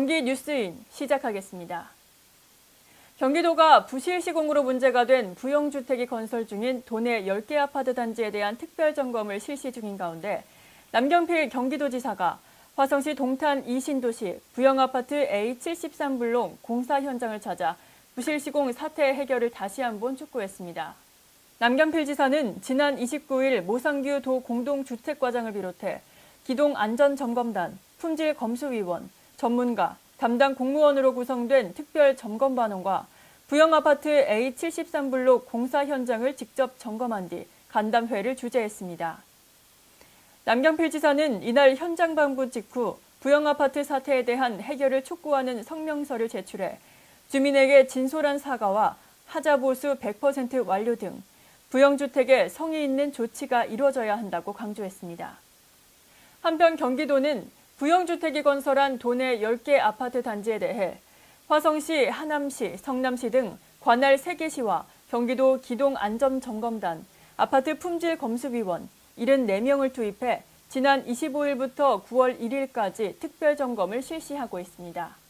뉴스인 시작하겠습니다. 경기도가 부실 시공으로 문제가 된 부용주택이 건설 중인 도내 10개 아파트 단지에 대한 특별 점검을 실시 중인 가운데 남경필 경기도지사가 화성시 동탄 이신도시 부영아파트 A73블록 공사 현장을 찾아 부실 시공 사태 해결을 다시 한번 촉구했습니다. 남경필 지사는 지난 29일 모상규 도 공동주택과장을 비롯해 기동 안전점검단, 품질 검수위원, 전문가, 담당 공무원으로 구성된 특별 점검반원과 부영 아파트 A73블록 공사 현장을 직접 점검한 뒤 간담회를 주재했습니다. 남경필 지사는 이날 현장 방문 직후 부영 아파트 사태에 대한 해결을 촉구하는 성명서를 제출해 주민에게 진솔한 사과와 하자 보수 100% 완료 등 부영주택에 성의 있는 조치가 이루어져야 한다고 강조했습니다. 한편 경기도는 부영주택이 건설한 도내 10개 아파트 단지에 대해 화성시, 하남시, 성남시 등 관할 3개 시와 경기도 기동안전점검단, 아파트 품질검수위원 74명을 투입해 지난 25일부터 9월 1일까지 특별 점검을 실시하고 있습니다.